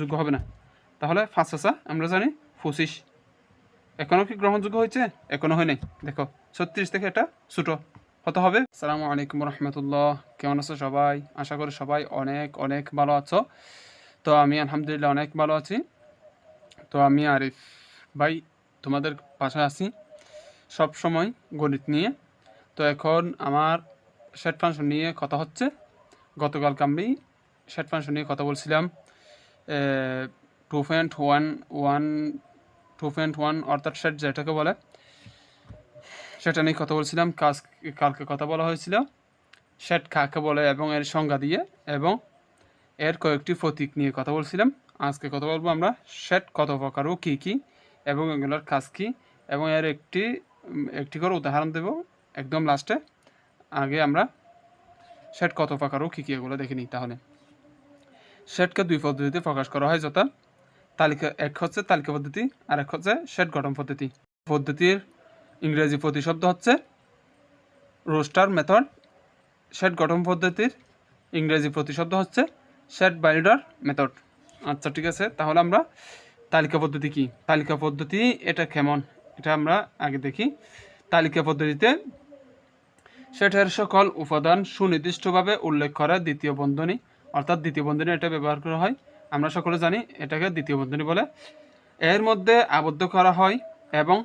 গ্রহণযোগ্য হবে না। তাহলে আসা, আমরা জানি পঁচিশ। এখনও কি গ্রহণযোগ্য হয়েছে? এখনও হয় নাই। দেখো, ছত্রিশ থেকে এটা ছোটো। কত হবে? সালামু আলাইকুম রহমতুল্লাহ। কেমন আছো সবাই? আশা করি সবাই অনেক অনেক ভালো আছো। তো আমি আলহামদুলিল্লাহ অনেক ভালো আছি। তো আমি আরিফ ভাই তোমাদের পাশে আছি সব সময় গণিত নিয়ে। তো এখন আমার সেট ফাংশন নিয়ে কথা হচ্ছে। গতকালকে আমি সেট ফাংশন নিয়ে কথা বলছিলাম। Two point one one two point one অর্থাৎ সেট যেটাকে বলে, সেটা নিয়ে কথা বলছিলাম, কাজ কালকে কথা বলা হয়েছিল। সেট কাকে বলে এবং এর সংজ্ঞা দিয়ে এবং এর কয়েকটি প্রতীক নিয়ে কথা বলছিলাম। আজকে কথা বলব আমরা সেট কত প্রকার ও কী কী এবং এগুলোর কাজ কী। এবং এর একটি একটি করে উদাহরণ দেব একদম লাস্টে আগে আমরা সেট কত প্রকার ও কী কী এগুলো দেখে নিই তাহলে। সেটকে দুই পদ্ধতিতে প্রকাশ করা হয়, যথা তালিকা এক হচ্ছে তালিকা পদ্ধতি, আর এক হচ্ছে সেট গঠন পদ্ধতি। পদ্ধতির ইংরেজি প্রতিশব্দ হচ্ছে রোস্টার মেথড। সেট গঠন পদ্ধতির ইংরেজি প্রতিশব্দ হচ্ছে সেট বাইডার মেথড। আচ্ছা ঠিক আছে, তাহলে আমরা তালিকা পদ্ধতি কি? তালিকা পদ্ধতি এটা কেমন? এটা আমরা আগে দেখি। তালিকা পদ্ধতিতে সেটের সকল উপাদান সুনির্দিষ্টভাবে উল্লেখ করা দ্বিতীয় বন্ধনী। অর্থাৎ দ্বিতীয় বন্ধনী এটা ব্যবহার করা হয়। আমরা সকলে জানি এটাকে দ্বিতীয় বন্ধনী বলে। এর মধ্যে আবদ্ধ করা হয় এবং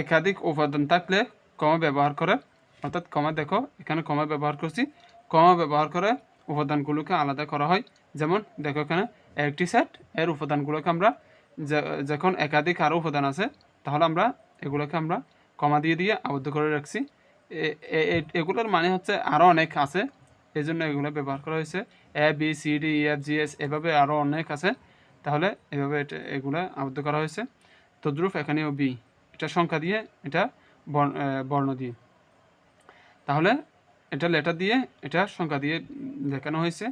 একাধিক উপাদান থাকলে কমা ব্যবহার করে। অর্থাৎ কমা দেখো, এখানে কমা ব্যবহার করছি। কমা ব্যবহার করে উপাদানগুলোকে আলাদা করা হয়। যেমন দেখো এখানে, একটি সেট এর উপাদানগুলোকে আমরা যখন একাধিক আরও উপাদান আছে, তাহলে আমরা এগুলোকে আমরা কমা দিয়ে দিয়ে আবদ্ধ করে রাখছি। এগুলোর মানে হচ্ছে আরও অনেক আছে। এই জন্য এগুলো ব্যবহার করা হয়েছে। A B C D E F G S এভাবে আরও অনেক আছে। তাহলে এভাবে এটা এগুলো আবদ্ধ করা হয়েছে। তদ্রুপ এখানেও বি এটা সংখ্যা দিয়ে এটা বর্ণ- দিয়ে। তাহলে এটা লেটার দিয়ে এটা সংখ্যা দিয়ে দেখানো হয়েছে। এ,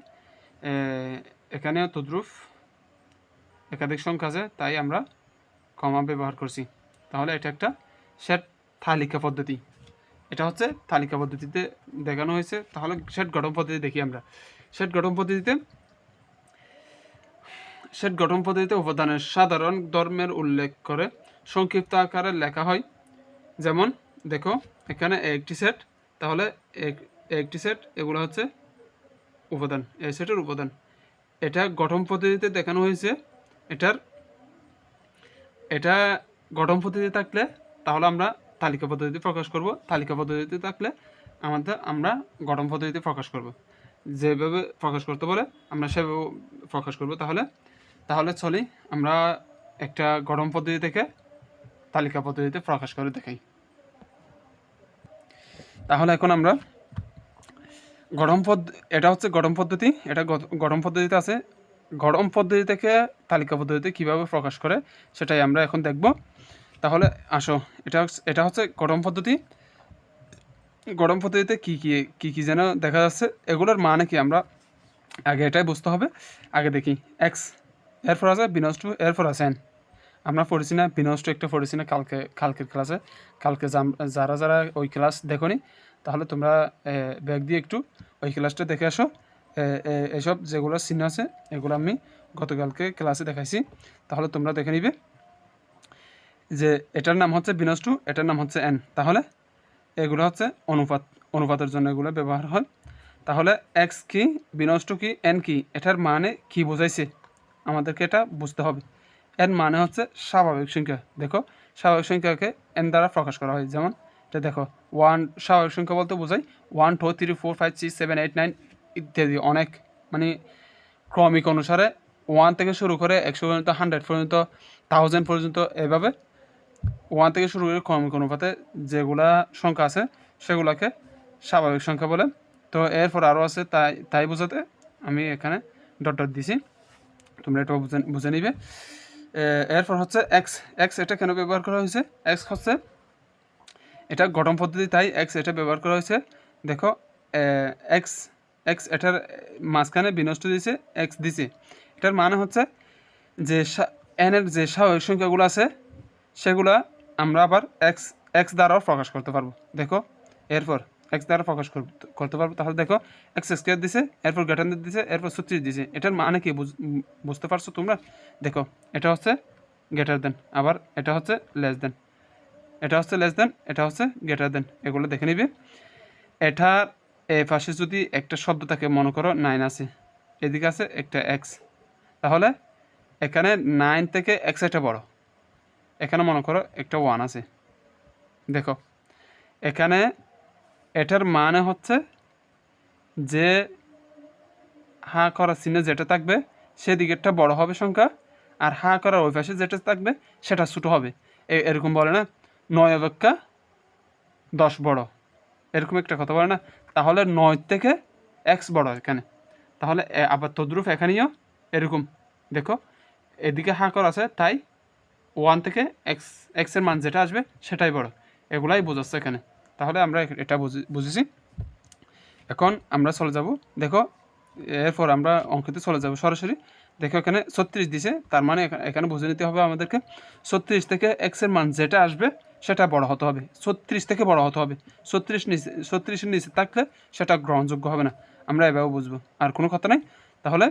এখানেও তদ্রুপ একাধিক সংখ্যা আছে তাই আমরা কমা ব্যবহার করছি। তাহলে এটা একটা সেট তালিকা পদ্ধতি। এটা হচ্ছে তালিকা পদ্ধতিতে দেখানো হয়েছে। তাহলে সেট গঠন পদ্ধতি দেখি আমরা। সেট গঠন পদ্ধতিতে সেট গঠন পদ্ধতিতে উপাদানের সাধারণ ধর্মের উল্লেখ করে সংক্ষিপ্ত আকারে লেখা হয়। যেমন, দেখো, এখানে একটি সেট তাহলে এক- একটি সেট এগুলো হচ্ছে উপাদান এই সেটের উপাদান। এটা গঠন পদ্ধতিতে দেখানো হয়েছে। এটার, এটা গঠন পদ্ধতি থাকলে তাহলে আমরা তালিকা পদ্ধতিতে প্রকাশ করব। তালিকা পদ্ধতিতে থাকলে আমাদের, আমরা গঠন পদ্ধতিতে প্রকাশ করব। যেভাবে প্রকাশ করতে বলে, আমরা সেভাবে প্রকাশ করব। তাহলে তাহলে চলি, আমরা একটা গঠন পদ্ধতি থেকে তালিকা পদ্ধতিতে প্রকাশ করে দেখাই। তাহলে এখন আমরা গরম পদ্ধ, এটা হচ্ছে গরম পদ্ধতি, এটা গরম পদ্ধতিতে আছে। গরম পদ্ধতি থেকে তালিকা পদ্ধতিতে কীভাবে প্রকাশ করে, সেটাই আমরা এখন দেখব। তাহলে আসো, এটা এটা হচ্ছে গরম পদ্ধতি। গরম পদ্ধতিতে কী কী কী কী যেন দেখা যাচ্ছে, এগুলোর মানে কি আমরা আগে এটাই বুঝতে হবে। আগে দেখি এক্স এরপর আছে বিনষ্ট এরপর আছে আমরা পড়েছি না বিনষ্ট একটা পড়েছি না, কালকে, কালকের ক্লাসে। কালকে যারা যারা ওই ক্লাস দেখোনি তাহলে তোমরা ব্যাগ দিয়ে একটু ওই ক্লাসটা দেখে আসো। এসব যেগুলো চিহ্ন আছে, এগুলো আমি গতকালকে ক্লাসে দেখাইছি। তাহলে তোমরা দেখে নিবে। যে এটার নাম হচ্ছে বিনষ্টু এটার নাম হচ্ছে এন। তাহলে এগুলো হচ্ছে অনুপাত, অনুপাতের জন্য এগুলো ব্যবহার হয়। তাহলে এক্স কি বিনষ্ট কি, এন কি, এটার মানে কি বোঝাইছে? আমাদেরকে এটা বুঝতে হবে। এর মানে হচ্ছে স্বাভাবিক সংখ্যা। দেখো, স্বাভাবিক সংখ্যাকে এন দ্বারা প্রকাশ করা হয়। যেমন এটা দেখো, ওয়ান, স্বাভাবিক সংখ্যা বলতে বোঝাই, one, two, three, four, five, six, seven, eight, nine ইত্যাদি অনেক। মানে ক্রমিক অনুসারে ওয়ান থেকে শুরু করে একশো পর্যন্ত, হান্ড্রেড পর্যন্ত, থাউজেন্ড পর্যন্ত এভাবে ওয়ান থেকে শুরু করে ক্রমিক অনুপাতে যেগুলা সংখ্যা আছে, সেগুলোকে স্বাভাবিক সংখ্যা বলে। তো এরপর আরও আছে তাই তাই বোঝাতে আমি এখানে ডট ডট দিছি। তোমরা এটা বুঝে বুঝে নিবে। এরপর হচ্ছে এক্স এক্স এটা কেন ব্যবহার করা হয়েছে? এক্স হচ্ছে এটা গঠন পদ্ধতি, তাই এক্স এটা ব্যবহার করা হয়েছে। দেখো এক্স এক্স এটার মাঝখানে বিনষ্ট দিয়েছে এক্স দিছে। এটার মানে হচ্ছে যে এনের যে স্বাভাবিক সংখ্যাগুলো আছে সেগুলা আমরা আবার এক্স এক্স দ্বারাও প্রকাশ করতে পারব। দেখো, এরপর এক্স দ্বারা প্রকাশ করতে পারব। তাহলে দেখো এক্স স্কোয়ার দিছে, এরপর গ্রেটার দিছে, এরপর ছত্রিশ দিছে। এটার মানে কি বুঝ- বুঝতে পারছ তোমরা? দেখো, এটা হচ্ছে গ্রেটার দেন আবার এটা হচ্ছে লেস দেন এটা হচ্ছে লেস দেন এটা হচ্ছে গ্রেটার দেন এগুলো দেখে নিবে। এটার এ পাশে যদি একটা শব্দ থাকে, মনে করো নাইন আছে, এদিকে আছে একটা এক্স তাহলে এখানে নাইন থেকে এক্স এটা বড়। এখানে মনে করো একটা ওয়ান আছে। দেখো, এখানে এটার মানে হচ্ছে যে, হা করার চিহ্নে যেটা থাকবে, সেদিকেরটা বড় হবে সংখ্যা, আর হা করার ওই পাশে যেটা থাকবে, সেটা ছোটো হবে। এরকম বলে না? নয় অপেক্ষা দশ বড়। এরকম একটা কথা বলে না? তাহলে নয় থেকে এক্স বড় এখানে। তাহলে আবার তদ্রুপ এখানেও এরকম। দেখো, এদিকে হা করা আছে, তাই ওয়ান থেকে এক্স, এক্সের মান যেটা আসবে সেটাই বড়। এগুলাই বোঝাচ্ছে এখানে। তাহলে আমরা এটা বুঝি- বুঝেছি। এখন আমরা চলে যাব, দেখো, এরপর আমরা অঙ্কতে চলে যাব সরাসরি। দেখো এখানে ছত্রিশ দিছে, তার মানে এখানে বুঝে নিতে হবে আমাদেরকে। ছত্রিশ থেকে এক্সের মান যেটা আসবে সেটা বড় হতে হবে। ছত্রিশ থেকে বড় হতে হবে। ছত্রিশ নিচে, ছত্রিশের নিচে থাকলে সেটা গ্রহণযোগ্য হবে না। আমরা এভাবে বুঝব। আর কোনো কথা নাই। তাহলে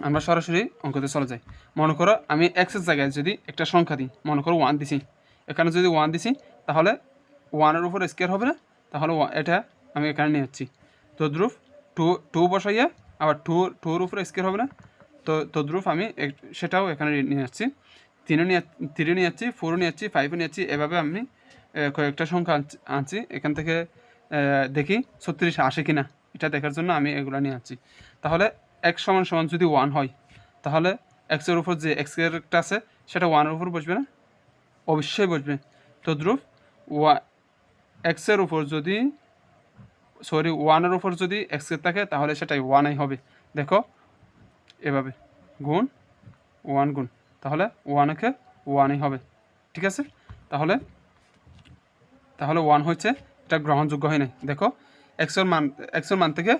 আমরা সরাসরি অঙ্কতে চলে যাই। মনে করো আমি এক্সের জায়গায় যদি একটা সংখ্যা দিই, মনে করো ওয়ান দিছি। এখানে যদি ওয়ান দিছি, তাহলে ওয়ানের উপর স্কেয়ার হবে না? তাহলে এটা আমি এখানে নিয়ে যাচ্ছি। তদ্রুপ টু টু বসাইয়া আবার টু টুর উপরে স্কেয়ার হবে না? তো তদ্রুপ আমি সেটাও এখানে নিয়ে যাচ্ছি। তিনে নিয়ে থ্রি নিয়ে যাচ্ছি ফোরও নিয়ে যাচ্ছি ফাইভও নিয়ে যাচ্ছি, এভাবে আমি কয়েকটা সংখ্যা আনছি- আনছি। এখান থেকে দেখি ছত্রিশ আসে কি না এটা দেখার জন্য আমি এগুলো নিয়ে যাচ্ছি। তাহলে এক্স সমান সমান যদি ওয়ান হয়, তাহলে এক্সের উপর যে এক্সেরটা আছে, সেটা ওয়ানের উপর বসবে না? অবশ্যই বসবে। তদ্রুপ ওয়া এক্সের উপর যদি সরি ওয়ানের উপর যদি এক্সের থাকে, তাহলে সেটাই ওয়ানই হবে। দেখো, এভাবে। গুণ ওয়ান গুণ। তাহলে ওয়ানকে ওয়ানই হবে। ঠিক আছে? তাহলে তাহলে ওয়ান হচ্ছে, এটা গ্রহণযোগ্য হয় নাই। দেখো এক্সের মান এক্সের মান থেকে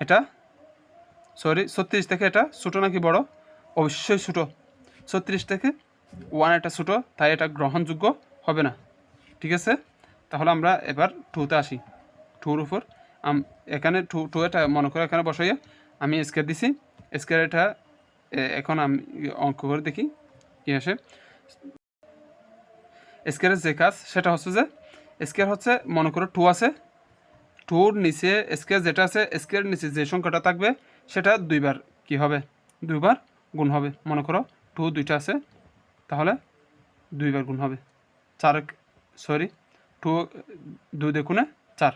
এটা সরি, ছত্রিশ থেকে এটা ছোটো নাকি বড়? অবশ্যই ছোটো। ছত্রিশ থেকে ওয়ান এটা ছোটো, তাই এটা গ্রহণযোগ্য হবে না। ঠিক আছে? তাহলে আমরা এবার টুতে আসি। টুর উপর। এখানে টু টু এটা মনে করে এখানে বসাইয়া আমি স্কেয়ার দিছি। স্কেয়ার এটা এখন আমি অঙ্ক করে দেখি কি আসে। স্কেয়ারের যে কাজ, সেটা হচ্ছে যে স্কেয়ার হচ্ছে মনে করো টু আছে। টুর নিচে স্কেয়ার যেটা আছে স্কেয়ার নিচে যে সংখ্যাটা থাকবে সেটা দুইবার কি হবে? দুইবার গুণ হবে। মনে করো টু দুইটা আছে, তাহলে দুইবার গুণ হবে। চার সরি টু দুই দেখুনে চার,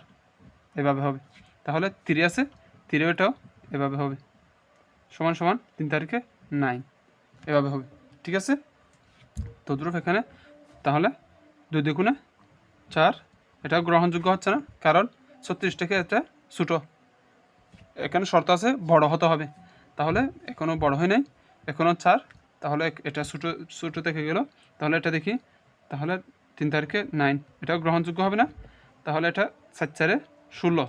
এভাবে হবে। তাহলে থ্রি আছে থ্রি এটাও এভাবে হবে। সমান সমান তিন তারিখে নাইন এভাবে হবে। ঠিক আছে? তদ্রুপ এখানে, তাহলে দুই দেখুনে চার এটাও গ্রহণযোগ্য হচ্ছে না, কারণ ছত্রিশটাকে এটা ছোটো। এখানে শর্ত আছে, বড় হতে হবে। তাহলে এখনও বড় হয় নাই এখনও চার। তাহলে এটা ছোটো ছোটো থেকে গেল। তাহলে এটা দেখি, তাহলে তিন তারিখে নাইন। এটাও গ্রহণযোগ্য হবে না। তাহলে এটা চার চারে ষোলো।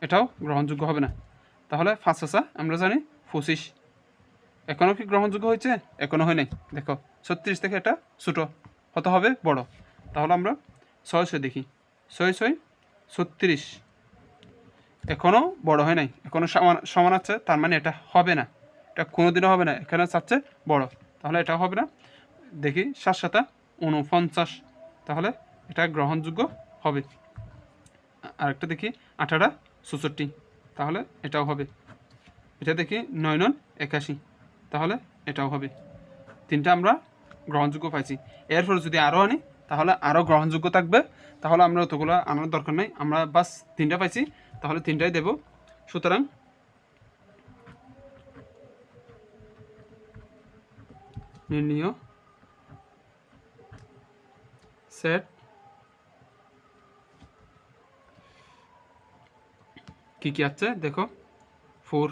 এটাও গ্রহণযোগ্য হবে না। তাহলে পাঁচ আসা আমরা জানি পঁচিশ। এখনও কি গ্রহণযোগ্য হয়েছে? এখনও হয় নাই। দেখো, ছত্রিশ থেকে এটা ছোটো। হতে হবে বড়। তাহলে আমরা ছয় ছয় দেখি। ছয় ছয়, ছত্রিশ। এখনও বড় হয় নাই। এখনও সমান সমান আছে, তার মানে এটা হবে না। এটা কোনোদিনও হবে না, এখানে চাচ্ছে বড়। তাহলে এটা হবে না। দেখি সাত সাতা উনপঞ্চাশ তাহলে এটা গ্রহণযোগ্য হবে। আরেকটা দেখি, আঠারো চৌষট্টি তাহলে এটাও হবে। এটা দেখি, নয় নন একাশি। তাহলে এটাও হবে। তিনটা আমরা গ্রহণযোগ্য পাইছি। এরপর যদি আরও আনি তাহলে আরও গ্রহণযোগ্য থাকবে। তাহলে আমরা অতগুলো আনার দরকার নেই। আমরা বাস তিনটা পাইছি, তাহলে তিনটাই দেব। সুতরাং নির্ণীয় সেট কি কি আছে? দেখো, ফোর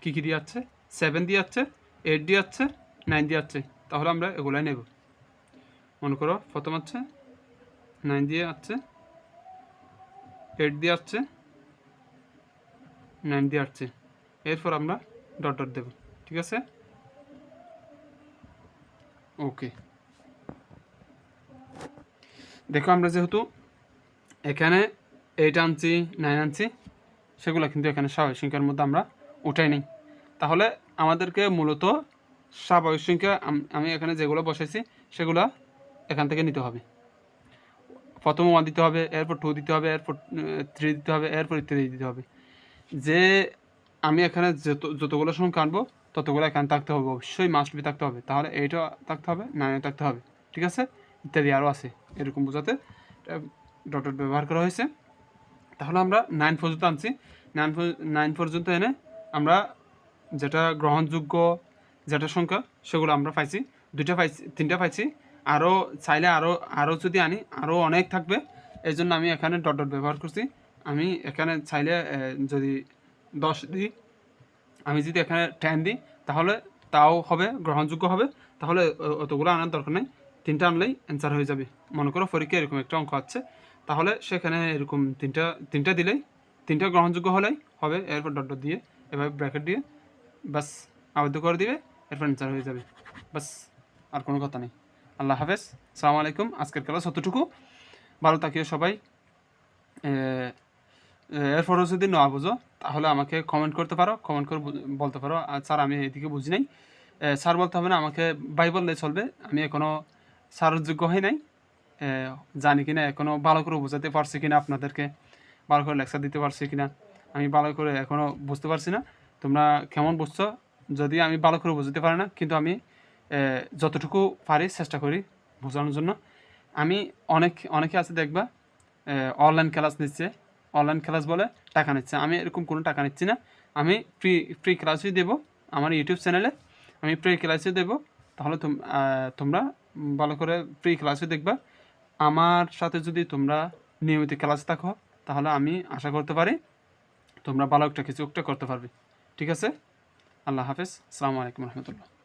কি কি দিয়ে আছে? সেভেন দিয়ে আছে, এইট দিয়ে আছে, নাইন দিয়ে আছে। তাহলে আমরা এগুলাই নেব। মনে করো, প্রথম আছে নাইন দিয়ে আসছে এইট দিয়ে আসছে নাইন দিয়ে আসছে এরপর আমরা ডট ডট দেব, ঠিক আছে? ওকে দেখো আমরা যেহেতু এখানে এইট আনছি নাইন আনছি, সেগুলো কিন্তু এখানে স্বাভাবিক সংখ্যার মধ্যে আমরা উঠাই নিই। তাহলে আমাদেরকে মূলত স্বাভাবিক সংখ্যা আমি এখানে যেগুলো বসাইছি, সেগুলো এখান থেকে নিতে হবে। প্রথম ওয়ান দিতে হবে, এরপর টু দিতে হবে, এরপর থ্রি দিতে হবে, এরপর ইত্যাদি দিতে হবে। যে আমি এখানে যত, যতগুলো সংখ্যা আনব, ততগুলো এখানে থাকতে হবে। অবশ্যই মাস্ট বি থাকতে হবে। তাহলে এইটা থাকতে হবে নাইনও থাকতে হবে। ঠিক আছে? ইত্যাদি আরও আছে এরকম বোঝাতে। ডট ডট ব্যবহার করা হয়েছে। তাহলে আমরা নাইন পর্যন্ত আনছি। নাইন নাইন পর্যন্ত এনে আমরা যেটা গ্রহণযোগ্য যেটা সংখ্যা, সেগুলো আমরা পাইছি। দুইটা পাইছি, তিনটা পাইছি। আরও চাইলে আরও আরও যদি আনি আরও অনেক থাকবে। এই জন্য আমি এখানে ডট ডট ব্যবহার করছি। আমি এখানে চাইলে যদি দশ দিই, আমি যদি এখানে টেন দিই, তাহলে তাও হবে, গ্রহণযোগ্য হবে। তাহলে অতগুলো আনার দরকার নেই। তিনটা আনলেই অ্যান্সার হয়ে যাবে। মনে করো পরীক্ষা এরকম একটা অঙ্ক আছে। তাহলে সেখানে এরকম তিনটা তিনটা দিলেই, তিনটা গ্রহণযোগ্য হলেই হবে। এরপর ডট ডট দিয়ে, এভাবে ব্র্যাকেট দিয়ে বাস আবদ্ধ করে দিবে। এরপর অ্যান্সার হয়ে যাবে। বাস আর কোনো কথা নেই। আল্লাহ হাফেজ। সালাম আলাইকুম। আজকের ক্লাস অতটুকু। ভালো থাকিও সবাই। এরপরও যদি না বুঝো, তাহলে আমাকে কমেন্ট করতে পারো কমেন্ট করে বলতে পারো। আর স্যার, আমি এদিকে বুঝি নাই। স্যার বলতে হবে না, আমাকে বাই বললে চলবে। আমি এখনও স্যারের যোগ্য হয় নাই। জানি কিনা এখনও ভালো করে বোঝাতে পারছি কিনা আপনাদেরকে। ভালো করে লেকচার দিতে পারছি কিনা। আমি ভালো করে এখনও বুঝতে পারছি না। তোমরা কেমন বুঝছ? যদি আমি ভালো করে বুঝতে পারি না, কিন্তু আমি যতটুকু পারি চেষ্টা করি বোঝানোর জন্য। আমি অনেক, অনেকে আছে দেখবা অনলাইন ক্লাস নিচ্ছে। অনলাইন ক্লাস বলে টাকা নিচ্ছে। আমি এরকম কোনো টাকা নিচ্ছি না। আমি ফ্রি ফ্রি ক্লাসই দেবো আমার ইউটিউব চ্যানেলে আমি ফ্রি ক্লাসই দেবো। তাহলে তোম- তোমরা ভালো করে ফ্রি ক্লাসে দেখবা। আমার সাথে যদি তোমরা নিয়মিত ক্লাস থাকো, তাহলে আমি আশা করতে পারি তোমরা ভালো একটা কিছু একটা করতে পারবে। ঠিক আছে? আল্লাহ হাফেজ। আসসালামু আলাইকুম রহমতুল্লাহ।